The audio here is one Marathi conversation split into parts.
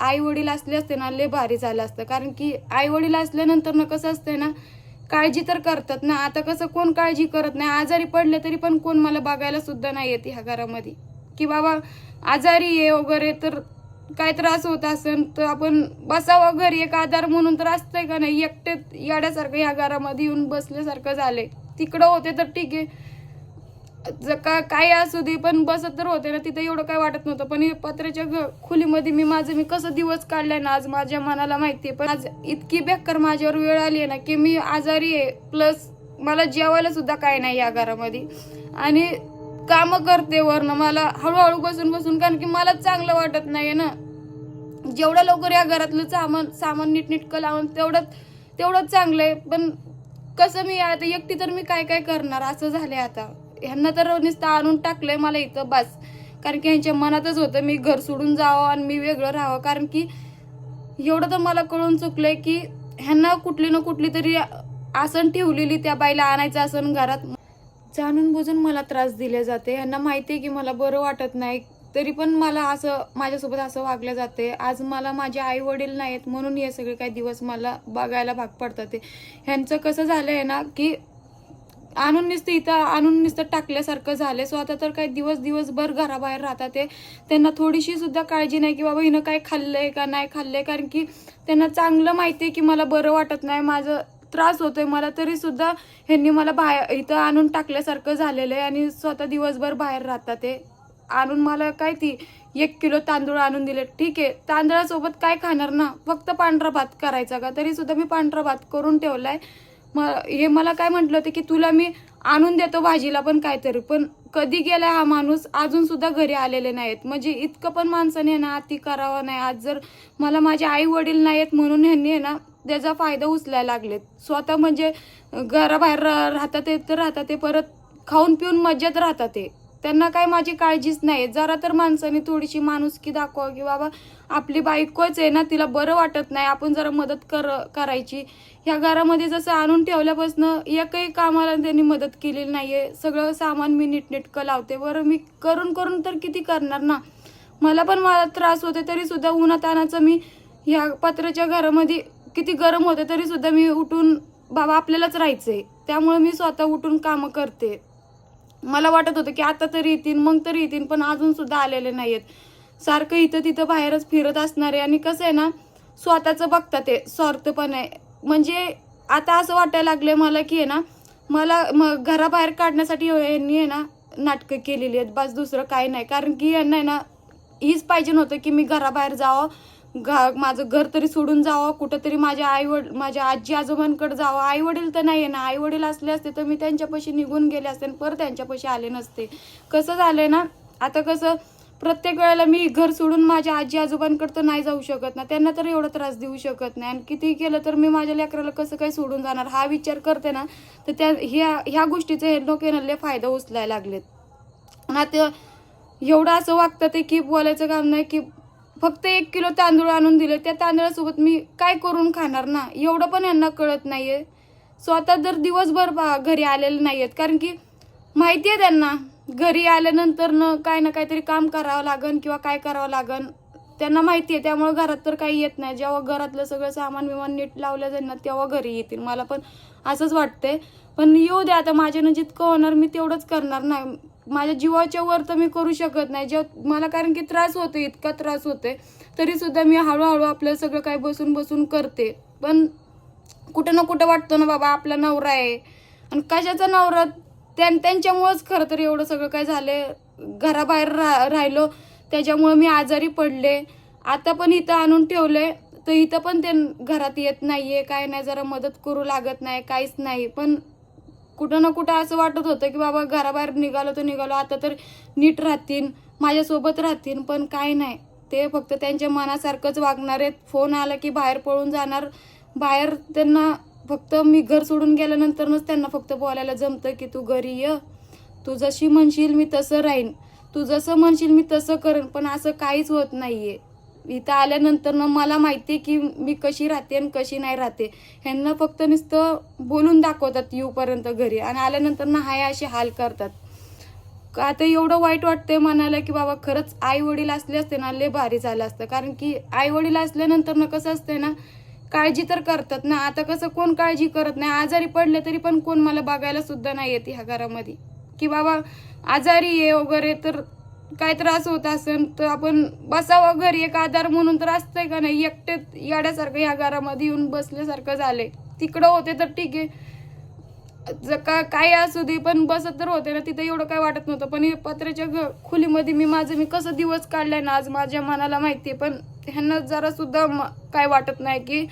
आई वडील असले असते ना लय भारी झालं असतं. कारण की आई वडील असल्यानंतर ना कसं असतंय ना काळजी तर करतात ना. आता कसं कोण काळजी करत नाही. आजारी पडले तरी पण कोण मला बघायला सुद्धा नाही येत ह्या घरामध्ये. की बाबा आजारी आहे वगैरे तर काय त्रास होत असेल तर आपण बसावं घरी. एक आधार म्हणून तर असतंय का नाही? एकटे याड्यासारखं ह्या घरामध्ये येऊन बसल्यासारखं झालंय. तिकडं होते तर ठीक आहे. ज- का काय असू दे पण बसत तर होते ना तिथं एवढं काय वाटत नव्हतं. पण हे पत्र्याच्या खोलीमध्ये मी माझं मी कसं दिवस काढलाय ना आज माझ्या मनाला माहिती आहे पण आज इतकी बेकार माझ्यावर वेळ आली आहे ना की मी आजारी आहे. प्लस मला जेवायला सुद्धा काय नाही या घरामध्ये. आणि कामं करते वरनं मला हळूहळू बसून बसून कारण की मला चांगलं वाटत नाही ना. जेवढं लवकर या घरातलं सामान सामान नीटनीटकं लावून तेवढं तेवढंच चांगलं आहे पण कसं मी आता एकटी तर मी काय काय करणार? असं झालंय आता. ह्यांना तर नुसतं आणून टाकलंय मला इथं बस. कारण की ह्यांच्या मनातच होतं मी घर सोडून जावं आणि मी वेगळं राहावं. कारण की एवढं तर मला कळून चुकलंय की ह्यांना कुठली ना कुठली तरी आसन ठेवलेली त्या बाईला आणायचं आसन घरात. जाणून बुजून मला त्रास दिले जाते. ह्यांना माहिती आहे की मला बरं वाटत नाही. तरी पण मला असं माझ्यासोबत असं वागलं जाते. आज मला माझे आई वडील नाहीत म्हणून हे सगळे काही दिवस मला बघायला भाग पडतात ते. ह्यांचं कसं झालं आहे ना की आणून नुसतं इथं आणून नुसतं टाकल्यासारखं झालं सो आता तर काही दिवस दिवसभर घराबाहेर राहतात ते. त्यांना थोडीशी सुद्धा काळजी नाही की बाबा हिनं काय खाल्लंय का नाही खाल्लंय. कारण की त्यांना चांगलं माहिती आहे की मला बरं वाटत नाही. माझं त्रास होतोय. मला तरी सुद्धा ह्यांनी मला बाहेर इथं आणून टाकल्यासारखं झालेलं आहे. आणि स्वतः दिवसभर बाहेर राहतात ते. आणून मला काय ती एक किलो तांदूळ आणून दिले. ठीक आहे. तांदळासोबत काय खाणार ना? फक्त पांढरा भात करायचा का? तरी सुद्धा मी पांढरा भात करून ठेवला आहे म हे मला काय म्हटलं होतं की तुला मी आणून देतो भाजीला पण काहीतरी पण कधी गेलाय हा माणूस अजून सुद्धा घरी आलेले नाहीत. म्हणजे इतकं पण माणसाने ना ती करावं नाही. आज जर मला माझे आई वडील नाहीत म्हणून ह्यांनी आहे ना त्याचा फायदा उचलायला लागलेत. स्वतः म्हणजे घराबाहेर राहतात ते तर राहतात ते परत खाऊन पिऊन मज्जात राहतात ते. त्यांना काय माझी काळजीच नाही. जरा तर माणसाने थोडीशी माणुसकी दाखवा की बाबा आपली बायकोच आहे ना तिला बरं वाटत नाही. आपण जरा मदत कर करायची. ह्या घरामध्ये जसं आणून ठेवल्यापासून एकही कामाला त्यांनी मदत केलेली नाही आहे सगळं सामान मी नीटनेटकं लावते. बरं मी करून करून तर किती करणार ना? मला पण मला त्रास होते तरी सुद्धा उन्हातानाचं मी ह्या पत्र्याच्या घरामध्ये किती गरम होते तरी सुद्धा मी उठून बाबा आपल्यालाच राहायचंय. त्यामुळे मी स्वतः उठून कामं करते. मला वाटत होतं की आता तरी येतील मग तरी येतील पण अजून सुद्धा आलेले नाहीयेत. सारखं इथं तिथं बाहेरच फिरत असणारे आणि कसं आहे ना स्वतःचं बघतात ते स्वार्थपण. आहे म्हणजे आता असं वाटायला लागलंय मला की आहे ना मला मग घराबाहेर काढण्यासाठी यांनी आहे ना नाटकं केलेली आहेत. बस दुसरं काही नाही. कारण की यांना आहे ना हीच पाहिजे नव्हतं की मी घराबाहेर जावं घा माझं घर तरी सोडून जावं कुठंतरी माझ्या आई वड माझ्या आजी आजोबांकडे जावं. आई वडील तर नाही आहे ना. आई वडील असले असते तर मी त्यांच्यापाशी निघून गेले असते आणि परत त्यांच्यापाशी आले नसते. कसं झालंय ना आता कसं प्रत्येक वेळेला मी घर सोडून माझ्या आजी आजोबांकडे तर नाही जाऊ शकत ना. त्यांना तर एवढा त्रास देऊ शकत नाही. आणि किती केलं तर मी माझ्या लेकराला कसं काही सोडून जाणार? हा विचार करते ना तर त्या ह्या ह्या गोष्टीचे हे लोक लय फायदा उचलायला लागलेत. ना आता एवढं असं वागतं ते की बोलायचं काम नाही की फक्त एक किलो तांदूळ आणून दिले. त्या तांदळासोबत मी काय करून खाणार ना? एवढं पण यांना कळत नाही आहे स्वतः जर दिवसभर पहा घरी आलेले आहेत कारण की माहिती आहे त्यांना घरी आल्यानंतर न काय ना काहीतरी काम करावं लागन किंवा काय करावं लागन त्यांना माहिती आहे. त्यामुळे घरात तर काही येत नाही. जेव्हा घरातलं सगळं सामान विमान नीट लावलं जाईल ना तेव्हा घरी येतील. मला पण असंच वाटतंय. पण येऊ द्या आता माझ्यानं जितकं होणार मी तेवढंच करणार नाही माझ्या जीवाच्या वर तर मी करू शकत नाही. जेव्हा मला कारण की त्रास होतो इतका त्रास होतोय. तरी सुद्धा मी हळूहळू आपलं सगळं काय बसून बसून करते. पण कुठं ना कुठं वाटतं ना बाबा आपला नवरा आहे. आणि कशाचा नवरा? त्यां त्यांच्यामुळंच खरं तर एवढं सगळं काय झालं घराबाहेर रा राहिलो. त्याच्यामुळं मी आजारी पडले. आता पण इथं आणून ठेवले तर इथं पण ते घरात येत नाही आहे काय नाही जरा मदत करू लागत नाही काहीच नाही. पण कुठं ना कुठं असं वाटत होतं की बाबा घराबाहेर निघालो तर निघालो आता तर नीट राहतील माझ्यासोबत राहतील पण काय नाही. ते फक्त त्यांच्या मनासारखंच वागणार आहेत. फोन आला की बाहेर पळून जाणार. बाहेर त्यांना फक्त मी घर सोडून गेल्यानंतरच त्यांना फक्त बोलायला जमतं की तू घरी ये. तू जशी म्हणशील मी तसं राहीन. तू जसं म्हणशील मी तसं करेन पण असं काहीच होत नाही आहे इथं आल्यानंतर ना मला माहिती आहे की मी कशी राहते आणि कशी नाही राहते. ह्यांना फक्त नुसतं बोलून दाखवतात येऊपर्यंत घरी आणि आल्यानंतर ना हाय असे हाल करतात. आता एवढं वाईट वाटतंय मनाला की बाबा खरंच आई वडील असले असते ना लय भारी झालं असतं. कारण की आई वडील असल्यानंतर ना कसं असते ना काळजी तर करतात ना. आता कसं कोण काळजी करत नाही? आजारी पडले तरी पण कोण मला बघायला सुद्धा नाही येत ह्या घरामध्ये. की बाबा आजारी आहे वगैरे तर काय त्रास होत असेल तर आपण बसावं घरी. एक आधार म्हणून तर असतंय का नाही? एकटे याड्यासारखं या घरामध्ये येऊन बसल्यासारखं झालंय. तिकडं होते तर ठीक आहे. ज- का काय असू दे पण बसत तर होते ना तिथं एवढं काय वाटत नव्हतं. पण हे पत्र्याच्या घ खोलीमध्ये मी माझं मी कसं दिवस काढलाय ना आज माझ्या मनाला माहिती आहे पण ह्यांना जरा सुद्धा काय वाटत नाही की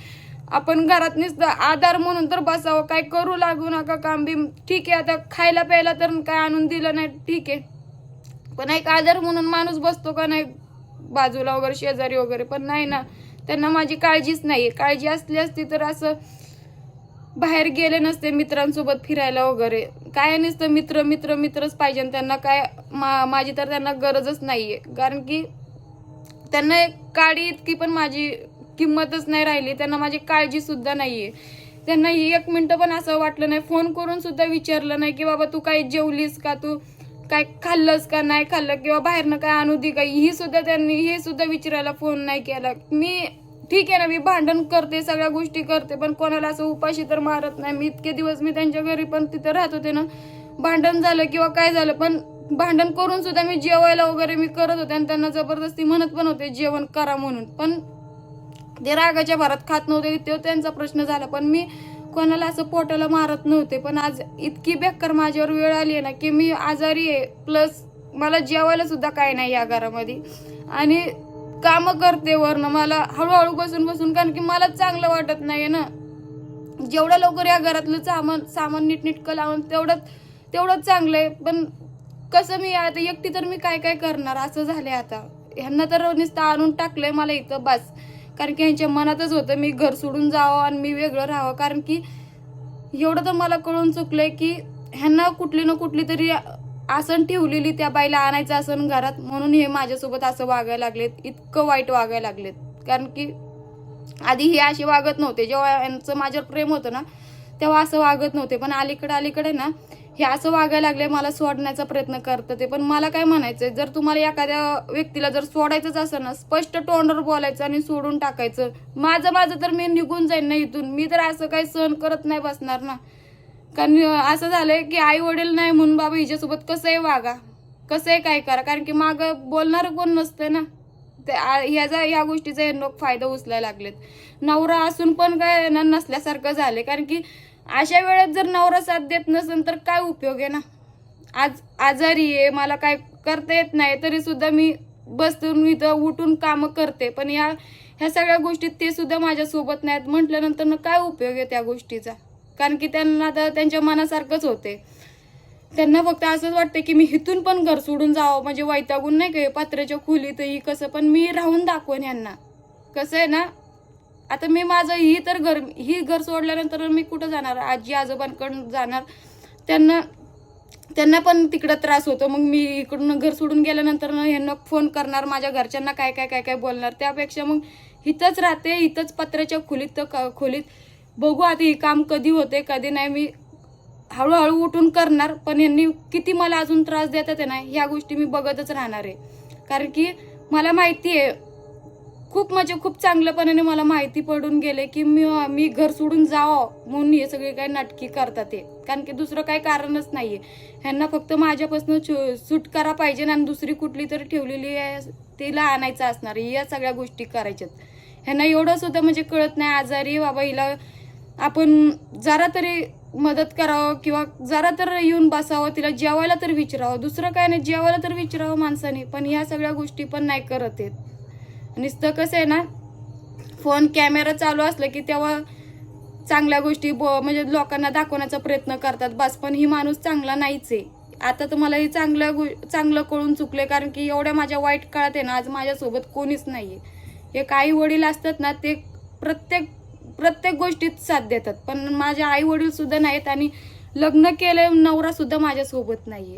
आपण घरात नुसतं आधार म्हणून तर बसावं. काय करू लागू नका काम बी. ठीक आहे आता खायला प्यायला तर काय आणून दिलं नाही. ठीक आहे. पण एक आदर म्हणून माणूस बसतो का नाही बाजूला वगैरे शेजारी वगैरे पण नाही ना. त्यांना माझी काळजीच नाही काळजी असली असती तर असं बाहेर गेले नसते मित्रांसोबत फिरायला वगैरे. काय नसतं मित्र मित्र मित्रच पाहिजे त्यांना काय मा माझी तर त्यांना गरजच नाहीये. कारण की त्यांना एक काळी इतकी पण माझी किंमतच नाही राहिली. त्यांना माझी काळजीसुद्धा नाही आहे त्यांना एक मिनटं पण असं वाटलं नाही. फोन करून सुद्धा विचारलं नाही की बाबा तू काय जेवलीस का? तू काय खाल्लंस का नाही खाल्लं किंवा बाहेरनं काय आणू दे का ही सुद्धा त्यांनी हे सुद्धा विचारायला फोन नाही केला. मी ठीक आहे ना मी भांडण करते सगळ्या गोष्टी करते पण कोणाला असं उपाशी तर मारत नाही. मी इतके दिवस मी त्यांच्या घरी पण तिथे राहत होते ना भांडण झालं किंवा काय झालं पण भांडण करून सुद्धा मी जेवायला वगैरे मी करत होते आणि त्यांना जबरदस्ती म्हणत पण होते जेवण करा म्हणून. पण ते रागाच्या भरात खात नव्हते तो त्यांचा प्रश्न झाला. पण मी कोणाला असं पोटाला मारत नव्हते पण आज इतकी बेकार माझ्यावर वेळ आली आहे ना की मी आजारी आहे. प्लस मला जेवायला सुद्धा काय नाही या घरामध्ये. आणि कामं करते वरनं. मला हळूहळू बसून बसून कारण की मला चांगलं वाटत नाही ना. जेवढं लवकर या घरातलं सामान सामान नीटनीटकं लावून तेवढं तेवढंच चांगलं आहे. पण कसं मी आता एकटी तर मी काय काय करणार? असं झालंय आता. ह्यांना तर नुसतं आणून टाकलंय मला इथं बस. कारण की ह्यांच्या मनातच होतं मी घर सोडून जावं आणि मी वेगळं राहावं. कारण की एवढं तर मला कळून चुकलंय की ह्यांना कुठली ना कुठली तरी आसन ठेवलेली त्या बाईला आणायचं आसन घरात. म्हणून हे माझ्यासोबत असं वागायला लागलेत इतकं वाईट वागायला लागलेत. कारण की आधी हे असे वागत नव्हते. जेव्हा यांचं माझ्यावर प्रेम होतं ना तेव्हा असं वागत नव्हते. पण अलीकडे अलीकडे ना हे असं वागायला लागले मला सोडण्याचा प्रयत्न करतात ते. पण मला काय म्हणायचंय जर तुम्हाला एखाद्या व्यक्तीला जर सोडायचंच असेल ना स्पष्ट तोंडावर बोलायचं आणि सोडून टाकायचं माझं माझं तर मी निघून जाईन ना इथून. मी तर असं काही सहन करत नाही बसणार ना. कारण असं झालंय की आई वडील नाही म्हणून बाबा हिच्यासोबत कसंही वागा कसंही काय करा. कारण की माग बोलणार कोण नसतं ना. ते ह्याचा ह्या गोष्टीचा हे लोक फायदा उचलायला लागलेत. नवरा असून पण काय नसल्यासारखं झाले कारण की अशा वेळेत जर नवरा साथ देत नसेल तर काय उपयोग आहे ना? आज आजारी आहे मला काय करता येत नाही तरी सुद्धा मी बसून इथं उठून कामं करते. पण या ह्या सगळ्या गोष्टीत ते सुद्धा माझ्यासोबत नाहीत. म्हटल्यानंतर ना काय उपयोग आहे त्या गोष्टीचा? कारण की त्यांना आता त्यांच्या मनासारखंच होते. त्यांना फक्त असंच वाटतं की मी इथून पण घर सोडून जावं म्हणजे वैतागून नाही का पात्र्याच्या खोलीतही कसं पण मी राहून दाखवेन यांना कसं आहे ना आता मी माझं ही तर घर ही घर सोडल्यानंतर मी कुठं जाणार? आजी आजोबांकडून जाणार. त्यांना त्यांना पण तिकडं त्रास होतो. मग मी इकडून घर सोडून गेल्यानंतर ह्यांना फोन करणार माझ्या घरच्यांना काय काय काय काय बोलणार? त्यापेक्षा मग इथंच राहते इथंच पत्र्याच्या खोलीत तर क- खोलीत. बघू आता हे काम कधी होते कधी नाही. मी हळूहळू उठून करणार पण यांनी किती मला अजून त्रास देतात आहे ना ह्या गोष्टी मी बघतच राहणार आहे. कारण की मला माहिती आहे खूप म्हणजे खूप चांगल्यापणाने मला माहिती पडून गेले की मी मी घर सोडून जावं म्हणून हे सगळे काही नाटकी करतात ते कारण की दुसरं काही कारणच नाहीये. ह्यांना फक्त माझ्यापासून छु- सुटकारा पाहिजे आणि दुसरी कुठली तरी ठेवलेली आहे तिला आणायचं असणार या सगळ्या गोष्टी करायच्यात. ह्यांना एवढं सुद्धा म्हणजे कळत नाही आजारी बाबा हिला आपण जरा तरी मदत करावं किंवा जरा तर येऊन बसावं तिला जेवायला तर विचारावं. दुसरं काय नाही जेवायला तर विचारावं माणसाने पण ह्या सगळ्या गोष्टी पण नाही करत आहेत. नुसतं कसं आहे ना फोन कॅमेरा चालू असलं की तेव्हा चांगल्या गोष्टी ब- म्हणजे लोकांना दाखवण्याचा प्रयत्न करतात. बस पण ही माणूस चांगला नाहीच आहे. आता तर मला हे चांगलं गो- चांगलं कळून चुकले कारण की एवढ्या माझ्या वाईट काळात आहे ना आज माझ्यासोबत कोणीच नाहीये. हे काही वडील असतात ना ते प्रत्येक प्रत्येक गोष्टीत साथ देतात. पण माझे आई वडील सुद्धा नाहीत आणि लग्न केलं नवरा सुद्धा माझ्यासोबत नाहीये.